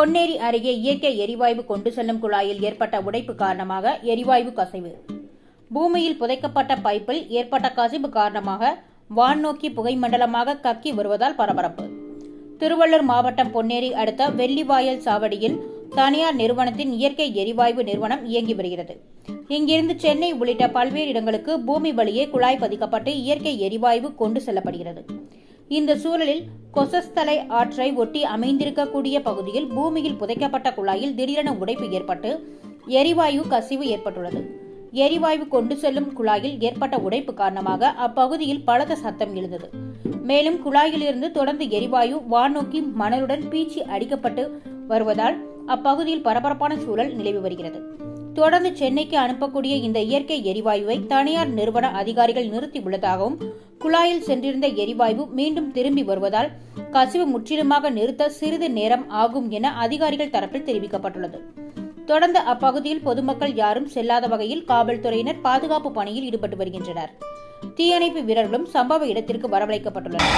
பொன்னேரி அருகே இயற்கை எரிவாயு கொண்டு செல்லும் குழாயில் ஏற்பட்ட உடைப்பு காரணமாக எரிவாயு கசிவு. பூமியில் புதைக்கப்பட்ட பைப்பில் ஏற்பட்ட கசிவு காரணமாக வான் நோக்கி புகைமண்டலமாக கக்கி வருவதால் பரபரப்பு. திருவள்ளூர் மாவட்டம் பொன்னேரி அடுத்த வெள்ளிவாயல் சாவடியில் தனியார் நிறுவனத்தின் இயற்கை எரிவாயு நிறுவனம் இயங்கி வருகிறது. இங்கிருந்து சென்னை உள்ளிட்ட பல்வேறு இடங்களுக்கு பூமி வழியே குழாய் பதிக்கப்பட்டு இயற்கை எரிவாயு கொண்டு செல்லப்படுகிறது. இந்த சூழலில் கொசஸ்தலை ஆற்றை ஒட்டி அமைந்திருக்கக்கூடிய பகுதியில் பூமியில் புதைக்கப்பட்ட குழாயில் திடீரென உடைப்பு ஏற்பட்டு எரிவாயு கசிவு ஏற்பட்டுள்ளது. எரிவாயு கொண்டு செல்லும் குழாயில் ஏற்பட்ட உடைப்பு காரணமாக அப்பகுதியில் பலத்த சத்தம் எழுந்தது. மேலும் குழாயிலிருந்து தொடர்ந்து எரிவாயு வானோக்கி மணலுடன் பீச்சி அடிக்கப்பட்டு வருவதால் அப்பகுதியில் பரபரப்பான சூழல் நிலவி வருகிறது. தொடர்ந்து சென்னைக்கு அனுப்பக்கூடிய இந்த இயற்கை எரிவாயுவை தனியார் நிறுவன அதிகாரிகள் நிறுத்தி உள்ளதாகவும் குழாயில் சென்றிருந்த எரிவாயு மீண்டும் திரும்பி வருவதால் கசிவு முற்றிலுமாக நிறுத்த சிறிது நேரம் ஆகும் என அதிகாரிகள் தரப்பில் தெரிவிக்கப்பட்டுள்ளது. தொடர்ந்து அப்பகுதியில் பொதுமக்கள் யாரும் செல்லாத வகையில் காவல்துறையினர் பாதுகாப்பு பணியில் ஈடுபட்டு வருகின்றனர். தீயணைப்பு வீரர்களும் சம்பவ இடத்திற்கு வரவழைக்கப்பட்டுள்ளனர்.